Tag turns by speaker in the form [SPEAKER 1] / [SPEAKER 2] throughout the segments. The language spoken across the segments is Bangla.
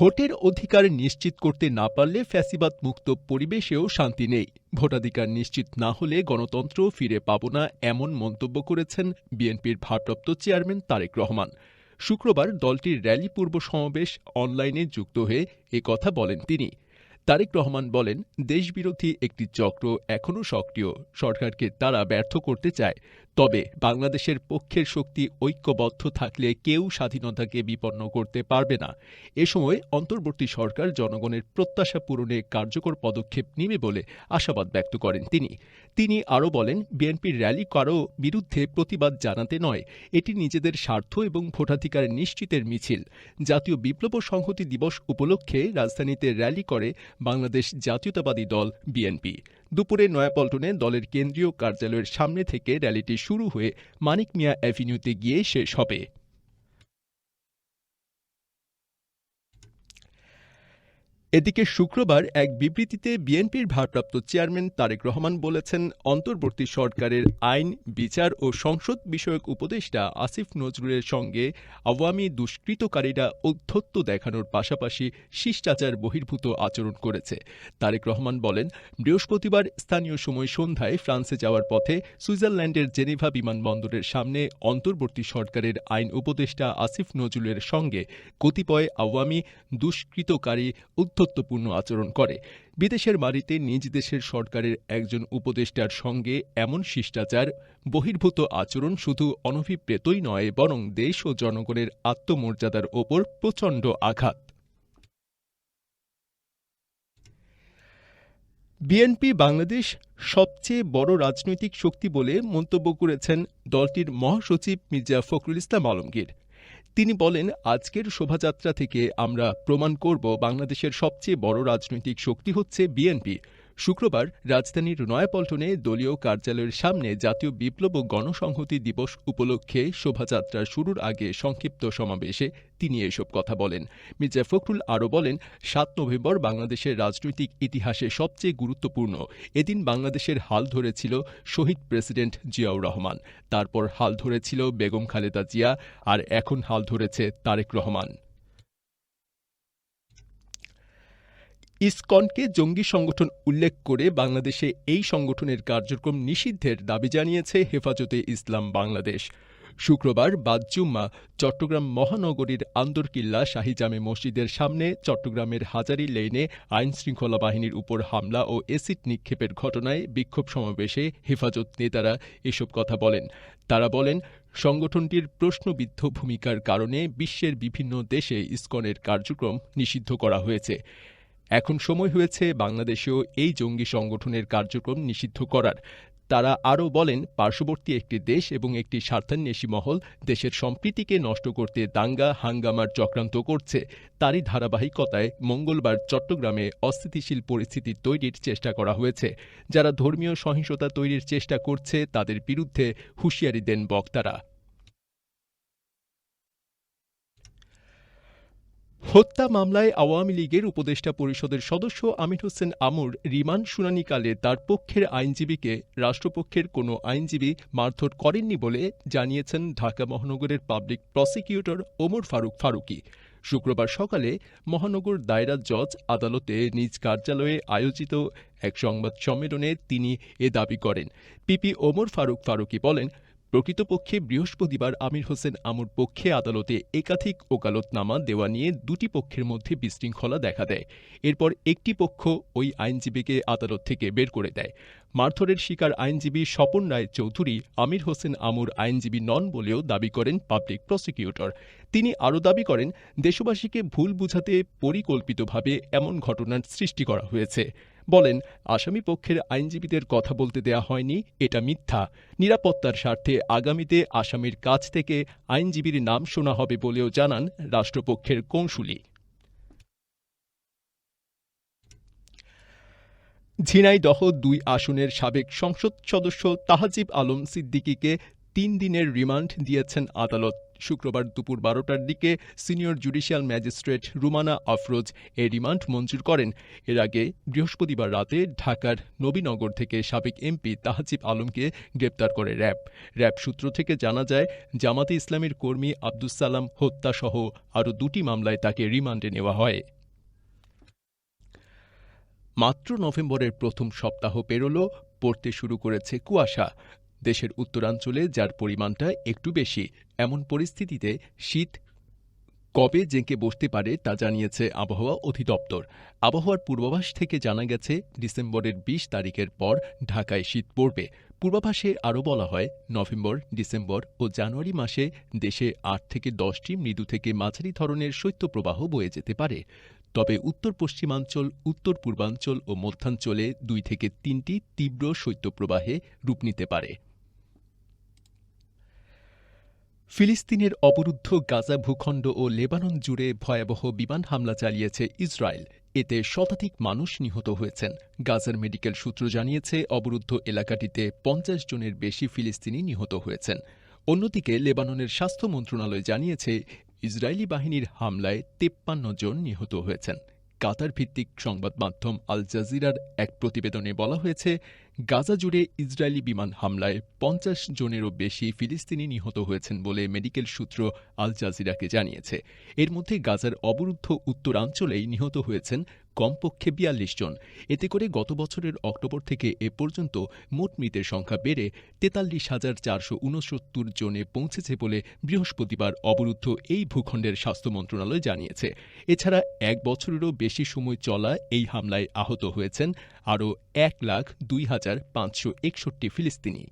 [SPEAKER 1] ভোটের অধিকার নিশ্চিত করতে না পারলে ফ্যাসিবাদ মুক্ত পরিবেশেও শান্তি নেই ভোটাধিকার নিশ্চিত না হলে গণতন্ত্র ফিরে পাব না এমন মন্তব্য করেছেন বিএনপির ভারপ্রাপ্ত চেয়ারম্যান তারেক রহমান শুক্রবার দলটির র্যালি পূর্ব সমাবেশ অনলাইনে যুক্ত হয়ে কথা বলেন তিনি তারেক রহমান বলেন দেশবিরোধী একটি চক্র এখনও সক্রিয় সরকারকে তারা ব্যর্থ করতে চায় তবে বাংলাদেশের পক্ষের শক্তি ঐক্যবদ্ধ থাকলে কেউ স্বাধীনতাকে বিপন্ন করতে পারবে না এ সময় অন্তর্বর্তী সরকার জনগণের প্রত্যাশা পূরণে কার্যকর পদক্ষেপ নেবে বলে আশাবাদ ব্যক্ত করেন তিনি তিনি আরও বলেন বিএনপির র্যালি কারও বিরুদ্ধে প্রতিবাদ জানাতে নয় এটি নিজেদের স্বার্থ এবং ভোটাধিকার নিশ্চিতের মিছিল জাতীয় বিপ্লব সংহতি দিবস উপলক্ষে রাজধানীতে র্যালি করে বাংলাদেশ জাতীয়তাবাদী দল বিএনপি দুপুরে নয়াপল্টনে দলের কেন্দ্রীয় কার্যালয়ের সামনে থেকে র্যালিটি শুরু হয়ে মানিক মিয়া অ্যাভিনিউতে গিয়ে শেষ হবে এদিকে শুক্রবার এক বিবৃতিতে বিএনপির ভারপ্রাপ্ত চেয়ারম্যান তারেক রহমান বলেছেন অন্তর্বর্তী সরকারের আইন বিচার ও সংসদ বিষয়ক উপদেষ্টা আসিফ নজরুলের সঙ্গে আওয়ামী দুষ্কৃতকারীরা অধ্যত্ত দেখানোর পাশাপাশি শিষ্টাচার বহির্ভূত আচরণ করেছে তারেক রহমান বলেন বৃহস্পতিবার স্থানীয় সময় সন্ধ্যায় ফ্রান্সে যাওয়ার পথে সুইজারল্যান্ডের জেনেভা বিমানবন্দরের সামনে অন্তর্বর্তী সরকারের আইন উপদেষ্টা আসিফ নজরুলের সঙ্গে কতিপয় আওয়ামী দুষ্কৃতকারী উদ্ধ অধ্যত্বপূর্ণ আচরণ করে বিদেশের বাড়িতে নিজ দেশের সরকারের একজন উপদেষ্টার সঙ্গে এমন শিষ্টাচার বহির্ভূত আচরণ শুধু অনভিপ্রেতই নয় বরং দেশ ও জনগণের আত্মমর্যাদার ওপর প্রচণ্ড আঘাত বিএনপি বাংলাদেশ সবচেয়ে বড় রাজনৈতিক শক্তি বলে মন্তব্য করেছেন দলটির মহাসচিব মির্জা ফখরুল ইসলাম আলমগীর তিনি বলেন আজকের শোভাযাত্রা থেকে আমরা প্রমাণ করব বাংলাদেশের সবচেয়ে বড় রাজনৈতিক শক্তি হচ্ছে বিএনপি শুক্রবার রাজধানীর নয়াপল্টনে দলীয় কার্যালয়ের সামনে জাতীয় বিপ্লব ও গণসংহতি দিবস উপলক্ষে শোভাযাত্রা শুরুর আগে সংক্ষিপ্ত সমাবেশে তিনি এসব কথা বলেন মির্জা ফখরুল আরও বলেন সাত নভেম্বর বাংলাদেশের রাজনৈতিক ইতিহাসে সবচেয়ে গুরুত্বপূর্ণ এদিন বাংলাদেশের হাল ধরেছিল শহীদ প্রেসিডেন্ট জিয়াউর রহমান তারপর হাল ধরেছিল বেগম খালেদা জিয়া আর এখন হাল ধরেছে তারেক রহমান ইসকনকে জঙ্গি সংগঠন উল্লেখ করে বাংলাদেশে এই সংগঠনের কার্যক্রম নিষিদ্ধের দাবি জানিয়েছে হেফাজতে ইসলাম বাংলাদেশ শুক্রবার বাদজুম্মা চট্টগ্রাম মহানগরীর আন্দরকিল্লা শাহিজামে মসজিদের সামনে চট্টগ্রামের হাজারি লেনে আইনশৃঙ্খলা বাহিনীর উপর হামলা ও এসিড নিক্ষেপের ঘটনায় বিক্ষোভ সমাবেশে হেফাজত নেতারা এসব কথা বলেন তারা বলেন সংগঠনটির প্রশ্নবিদ্ধ ভূমিকার কারণে বিশ্বের বিভিন্ন দেশে ইসকনের কার্যক্রম নিষিদ্ধ করা হয়েছে এখন সময় হয়েছে বাংলাদেশেও এই জঙ্গি সংগঠনের কার্যক্রম নিষিদ্ধ করার তারা আরও বলেন পার্শ্ববর্তী একটি দেশ এবং একটি স্বার্থান্বেষী মহল দেশের সম্প্রীতিকে নষ্ট করতে দাঙ্গা হাঙ্গামার চক্রান্ত করছে তারই ধারাবাহিকতায় মঙ্গলবার চট্টগ্রামে অস্থিতিশীল পরিস্থিতি তৈরির চেষ্টা করা হয়েছে যারা ধর্মীয় সহিংসতা তৈরির চেষ্টা করছে তাদের বিরুদ্ধে হুঁশিয়ারি দেন বক্তারা হত্যা মামলায় আওয়ামী লীগের উপদেষ্টা পরিষদের সদস্য আমির হোসেন আমুর রিমান্ড শুনানিকালে তার পক্ষের আইনজীবীকে রাষ্ট্রপক্ষের কোনো আইনজীবী মারধর করেননি বলে জানিয়েছেন ঢাকা মহানগরের পাবলিক প্রসিকিউটর ওমর ফারুক ফারুকি শুক্রবার সকালে মহানগর দায়রা জজ আদালতে নিজ কার্যালয়ে আয়োজিত এক সংবাদ সম্মেলনে তিনি এ দাবি করেন পিপি ওমর ফারুক ফারুকি বলেন প্রকৃতপক্ষে বৃহস্পতিবার আমির হোসেন আমুর পক্ষে আদালতে একাধিক ওকালতনামা দেওয়া নিয়ে দুটি পক্ষের মধ্যে বিশৃঙ্খলা দেখা দেয় এরপর একটি পক্ষ ওই আইনজীবীকে আদালত থেকে বের করে দেয় মারধরের শিকার আইনজীবী স্বপন রায় চৌধুরী আমির হোসেন আমুর আইনজীবী নন বলেও দাবি করেন পাবলিক প্রসিকিউটর তিনি আরও দাবি করেন দেশবাসীকে ভুল বুঝাতে পরিকল্পিতভাবে এমন ঘটনার সৃষ্টি করা হয়েছে বলেন আসামি পক্ষের আইনজীবীদের কথা বলতে দেয়া হয়নি এটা মিথ্যা নিরাপত্তার স্বার্থে আগামীতে আসামির কাছ থেকে আইনজীবীর নাম শোনা হবে বলেও জানান রাষ্ট্রপক্ষের কৌঁসুলি ঝিনাইদহ দুই আসনের সাবেক সংসদ সদস্য তাহাজিব আলম সিদ্দিকীকে তিন দিনের রিমান্ড দিয়েছেন আদালত শুক্রবার দুপুর বারোটার দিকে senior judicial magistrate Rumana Afroz এ রিমান্ড মঞ্জুর করেন এর আগে বৃহস্পতিবার রাতে ঢাকার নবীনগর থেকে সাবেক এমপি তাহাজিব আলমকে গ্রেপ্তার করে র্যাব র্যাব সূত্র থেকে জানা যায় জামাতে ইসলামের কর্মী আব্দুস সালাম হত্যাসহ আরও দুটি মামলায় তাকে রিমান্ডে নেওয়া হয় মাত্র নভেম্বরের প্রথম সপ্তাহ পেরোল পড়তে শুরু করেছে কুয়াশা দেশের উত্তরাঞ্চলে যার পরিমাণটা একটু বেশি এমন পরিস্থিতিতে শীত কবে জেঁকে বসতে পারে তা জানিয়েছে আবহাওয়া অধিদপ্তর আবহাওয়ার পূর্বাভাস থেকে জানা গেছে ডিসেম্বরের ২০ তারিখের পর ঢাকায় শীত পড়বে পূর্বাভাসে আরও বলা হয় নভেম্বর ডিসেম্বর ও জানুয়ারি মাসে দেশে আট থেকে দশটি মৃদু থেকে মাঝারি ধরনের শৈত্যপ্রবাহ বয়ে যেতে পারে তবে উত্তর পশ্চিমাঞ্চল উত্তর পূর্বাঞ্চল ও মধ্যাঞ্চলে দুই থেকে তিনটি তীব্র শৈত্যপ্রবাহে রূপ নিতে পারে ফিলিস্তিনের অবরুদ্ধ গাজা ভূখণ্ড ও লেবানন জুড়ে ভয়াবহ বিমান হামলা চালিয়েছে ইসরায়েল এতে শতাধিক মানুষ নিহত হয়েছেন গাজার মেডিকেল সূত্র জানিয়েছে অবরুদ্ধ এলাকাটিতে পঞ্চাশ জনের বেশি ফিলিস্তিনি নিহত হয়েছেন অন্যদিকে লেবাননের স্বাস্থ্য মন্ত্রণালয় জানিয়েছে ইসরায়েলি বাহিনীর হামলায় তেপ্পান্ন জন নিহত হয়েছেন কাতার ভিত্তিক সংবাদ মাধ্যম আল জাজিরার এক প্রতিবেদনে বলা হয়েছে গাজা জুড়ে ইসরায়েলি বিমান হামলায় পঞ্চাশ জনেরও বেশি ফিলিস্তিনি নিহত হয়েছেন বলে মেডিকেল সূত্র আল জাজিরাকে জানিয়েছে এর মধ্যে গাজার অবরুদ্ধ উত্তরাঞ্চলেই নিহত হয়েছেন কমপক্ষে বিয়াল্লিশ জন এতে করে গত বছরের অক্টোবর থেকে এ পর্যন্ত মোট মৃতের সংখ্যা বেড়ে তেতাল্লিশ হাজার চারশো উনসত্তর জনে পৌঁছেছে বলে বৃহস্পতিবার অবরুদ্ধ এই ভূখণ্ডের স্বাস্থ্য মন্ত্রণালয় জানিয়েছে এছাড়া এক বছরেরও বেশি সময় চলা এই হামলায় আহত হয়েছেন আরও এক লাখ দুই হাজার পাঁচশো একষট্টি ফিলিস্তিনি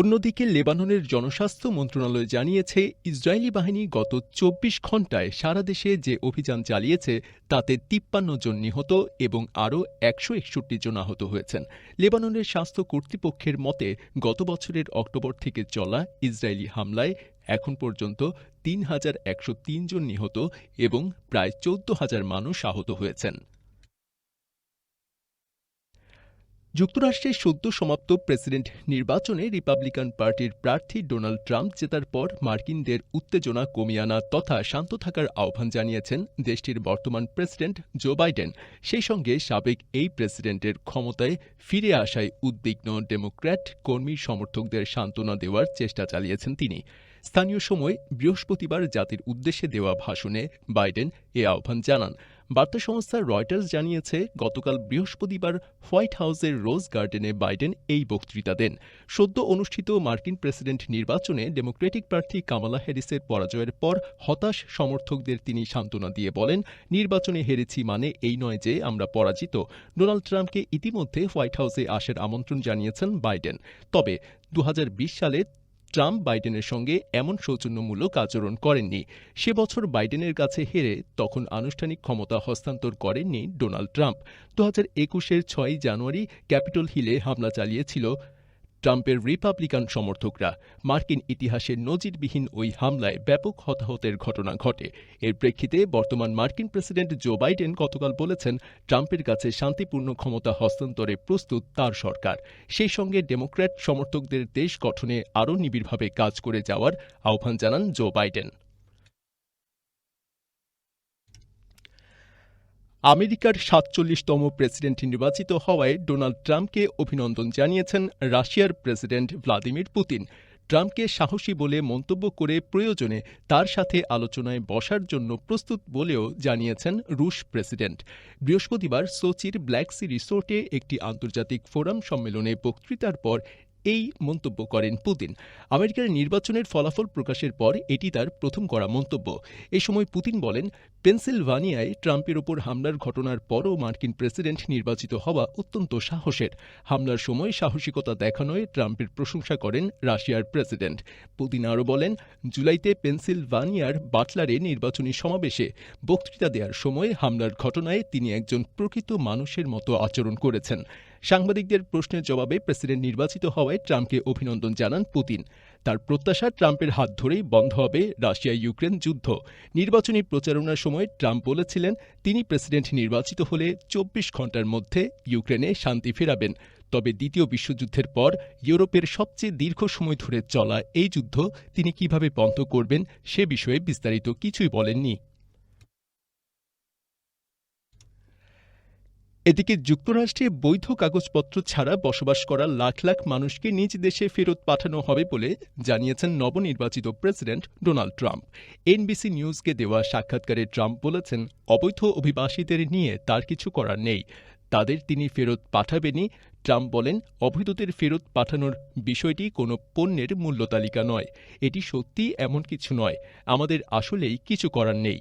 [SPEAKER 1] অন্যদিকে লেবাননের জনস্বাস্থ্য মন্ত্রণালয় জানিয়েছে ইসরায়েলি বাহিনী গত চব্বিশ ঘণ্টায় সারা দেশে যে অভিযান চালিয়েছে তাতে তিপ্পান্ন জন নিহত এবং আরও একশো একষট্টি জন আহত হয়েছেন লেবাননের স্বাস্থ্য কর্তৃপক্ষের মতে গত বছরের অক্টোবর থেকে চলা ইসরায়েলি হামলায় এখন পর্যন্ত তিন হাজার একশো তিন জন নিহত এবং প্রায় চৌদ্দ হাজার মানুষ আহত হয়েছেন যুক্তরাষ্ট্রে সদ্য সমাপ্ত প্রেসিডেন্ট নির্বাচনে রিপাবলিকান পার্টির প্রার্থী ডোনাল্ড ট্রাম্প জেতার পর মার্কিনদের উত্তেজনা কমিয়ে আনা তথা শান্ত থাকার আহ্বান জানিয়েছেন দেশটির বর্তমান প্রেসিডেন্ট জো বাইডেন সেই সঙ্গে সাবেক এই প্রেসিডেন্টের ক্ষমতায় ফিরে আসায় উদ্বিগ্ন ডেমোক্র্যাট কর্মী সমর্থকদের সান্ত্বনা দেওয়ার চেষ্টা চালিয়েছেন তিনি স্থানীয় সময় বৃহস্পতিবার জাতির উদ্দেশ্যে দেওয়া ভাষণে বাইডেন এ আহ্বান জানান বার্তা সংস্থা রয়টার্স জানিয়েছে গতকাল বৃহস্পতিবার হোয়াইট হাউসের রোজ গার্ডেনে বাইডেন এই বক্তৃতা দেন সদ্য অনুষ্ঠিত মার্কিন প্রেসিডেন্ট নির্বাচনে ডেমোক্রেটিক প্রার্থী কামালা হ্যারিসের পরাজয়ের পর হতাশ সমর্থকদের তিনি সান্ত্বনা দিয়ে বলেন নির্বাচনে হেরেছি মানে এই নয় যে আমরা পরাজিত ডোনাল্ড ট্রাম্পকে ইতিমধ্যে হোয়াইট হাউসে আসার আমন্ত্রণ জানিয়েছেন বাইডেন তবে দু সালে ট্রাম্প বাইডেনের সঙ্গে এমন সৌজন্যমূলক আচরণ করেননি সে বছর বাইডেনের কাছে হেরে তখন আনুষ্ঠানিক ক্ষমতা হস্তান্তর করেননি ডোনাল্ড ট্রাম্প দু হাজার একুশের ছয় জানুয়ারি ক্যাপিটল হিলে হামলা চালিয়েছিল ট্রাম্পের রিপাবলিকান সমর্থকরা মার্কিন ইতিহাসের নজিরবিহীন ওই হামলায় ব্যাপক হতাহতের ঘটনা ঘটে এর প্রেক্ষিতে বর্তমান মার্কিন প্রেসিডেন্ট জো বাইডেন গতকাল বলেছেন ট্রাম্পের কাছে শান্তিপূর্ণ ক্ষমতা হস্তান্তরে প্রস্তুত তার সরকার সেই সঙ্গে ডেমোক্র্যাট সমর্থকদের দেশ গঠনে আরও নিবিড়ভাবে কাজ করে যাওয়ার আহ্বান জানান জো বাইডেন আমেরিকার সাতচল্লিশতম প্রেসিডেন্ট নির্বাচিত হওয়ায় ডোনাল্ড ট্রাম্পকে অভিনন্দন জানিয়েছেন রাশিয়ার প্রেসিডেন্ট ভ্লাদিমির পুতিন ট্রাম্পকে সাহসী বলে মন্তব্য করে প্রয়োজনে তার সাথে আলোচনায় বসার জন্য প্রস্তুত বলেও জানিয়েছেন রুশ প্রেসিডেন্ট বৃহস্পতিবার সোচির ব্ল্যাক সি রিসোর্টে একটি আন্তর্জাতিক ফোরাম সম্মেলনে বক্তৃতার পর এই মন্তব্য করেন পুতিন আমেরিকার নির্বাচনের ফলাফল প্রকাশের পর এটি তার প্রথম করা মন্তব্য এ সময় পুতিন বলেন পেনসিলভানিয়ায় ট্রাম্পের ওপর হামলার ঘটনার পরও মার্কিন প্রেসিডেন্ট নির্বাচিত হওয়া অত্যন্ত সাহসের হামলার সময় সাহসিকতা দেখানোয় ট্রাম্পের প্রশংসা করেন রাশিয়ার প্রেসিডেন্ট পুতিন আরও বলেন জুলাইতে পেনসিলভানিয়ার বাটলারে নির্বাচনী সমাবেশে বক্তৃতা দেওয়ার সময় হামলার ঘটনায় তিনি একজন প্রকৃত মানুষের মতো আচরণ করেছেন সাংবাদিকদের প্রশ্নের জবাবে প্রেসিডেন্ট নির্বাচিত হওয়ায় ট্রাম্পকে অভিনন্দন জানান পুতিন তার প্রত্যাশা ট্রাম্পের হাত ধরেই বন্ধ হবে রাশিয়া ইউক্রেন যুদ্ধ নির্বাচনী প্রচারণার সময় ট্রাম্প বলেছিলেন তিনি প্রেসিডেন্ট নির্বাচিত হলে চব্বিশ ঘন্টার মধ্যে ইউক্রেনে শান্তি ফেরাবেন তবে দ্বিতীয় বিশ্বযুদ্ধের পর ইউরোপের সবচেয়ে দীর্ঘ সময় ধরে চলা এই যুদ্ধ তিনি কিভাবে বন্ধ করবেন সে বিষয়ে বিস্তারিত কিছুই বলেননি এদিকে যুক্তরাষ্ট্রে বৈধ কাগজপত্র ছাড়া বসবাস করা লাখ লাখ মানুষকে নিজ দেশে ফেরত পাঠানো হবে বলে জানিয়েছেন নবনির্বাচিত প্রেসিডেন্ট ডোনাল্ড ট্রাম্প এনবিসি নিউজকে দেওয়া সাক্ষাৎকারে ট্রাম্প বলেছেন অবৈধ অভিবাসীদের নিয়ে তার কিছু করার নেই তাদের তিনি ফেরত পাঠাবেনি ট্রাম্প বলেন অবৈধদের ফেরত পাঠানোর বিষয়টি কোনো পণ্যের মূল্য তালিকা নয় এটি সত্যি এমন কিছু নয় আমাদের আসলেই কিছু করার নেই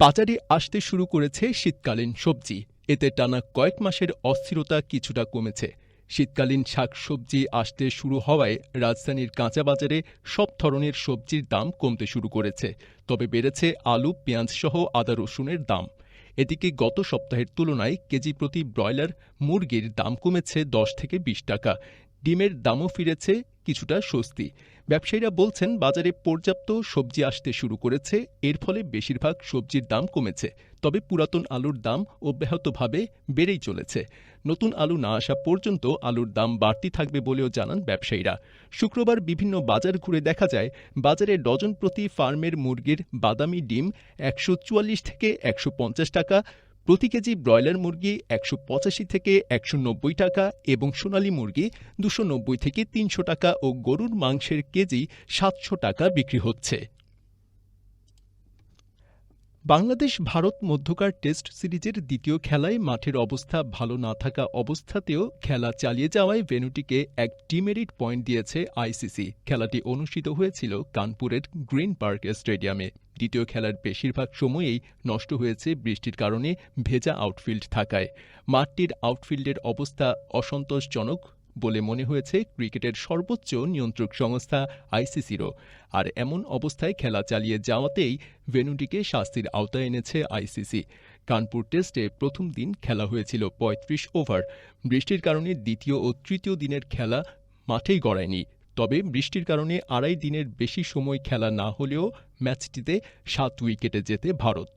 [SPEAKER 1] বাজারে আসতে শুরু করেছে শীতকালীন সবজি এতে টানা কয়েক মাসের অস্থিরতা কিছুটা কমেছে শীতকালীন শাকসবজি আসতে শুরু হওয়ায় রাজধানীর কাঁচা বাজারে সব ধরনের সবজির দাম কমতে শুরু করেছে তবে বেড়েছে আলু পেঁয়াজ সহ আদা রসুনের দাম এদিকে গত সপ্তাহের তুলনায় কেজি প্রতি ব্রয়লার মুরগির দাম কমেছে দশ থেকে বিশ টাকা ডিমের দামও ফিরেছে কিছুটা স্বস্তি ব্যবসায়ীরা বলছেন বাজারে পর্যাপ্ত সবজি আসতে শুরু করেছে এর ফলে বেশিরভাগ সবজির দাম কমেছে তবে পুরাতন আলুর দাম অব্যাহতভাবে বেড়েই চলেছে নতুন আলু না আসা পর্যন্ত আলুর দাম বাড়তি থাকবে বলেও জানান ব্যবসায়ীরা শুক্রবার বিভিন্ন বাজার ঘুরে দেখা যায় বাজারে ডজন প্রতি ফার্মের মুরগির বাদামি ডিম একশো থেকে একশো টাকা প্রতি কেজি ব্রয়লার মুরগি একশো পঁচাশি থেকে একশো নব্বই টাকা এবং সোনালি মুরগি দুশো নব্বই থেকে তিনশো টাকা ও গরুর মাংসের কেজি সাতশো টাকা বিক্রি হচ্ছে বাংলাদেশ ভারত মধ্যকার টেস্ট সিরিজের দ্বিতীয় খেলায় মাঠের অবস্থা ভালো না থাকা অবস্থাতেও খেলা চালিয়ে যাওয়ায় ভেনুটিকে এক ডিমেরিট পয়েন্ট দিয়েছে আইসিসি খেলাটি অনুষ্ঠিত হয়েছিল কানপুরের গ্রিন পার্ক স্টেডিয়ামে দ্বিতীয় খেলার বেশিরভাগ সময়েই নষ্ট হয়েছে বৃষ্টির কারণে ভেজা আউটফিল্ড থাকায় মাঠটির আউটফিল্ডের অবস্থা অসন্তোষজনক বলে মনে হয়েছে ক্রিকেটের সর্বোচ্চ নিয়ন্ত্রক সংস্থা আইসিসিরও আর এমন অবস্থায় খেলা চালিয়ে যাওয়াতেই ভেনুটিকে শাস্তির আওতায় এনেছে আইসিসি কানপুর টেস্টে প্রথম দিন খেলা হয়েছিল পঁয়ত্রিশ ওভার বৃষ্টির কারণে দ্বিতীয় ও তৃতীয় দিনের খেলা মাঠেই গড়ায়নি তবে বৃষ্টির কারণে আড়াই দিনের বেশি সময় খেলা না হলেও ম্যাচটিতে সাত উইকেটে যেতে ভারত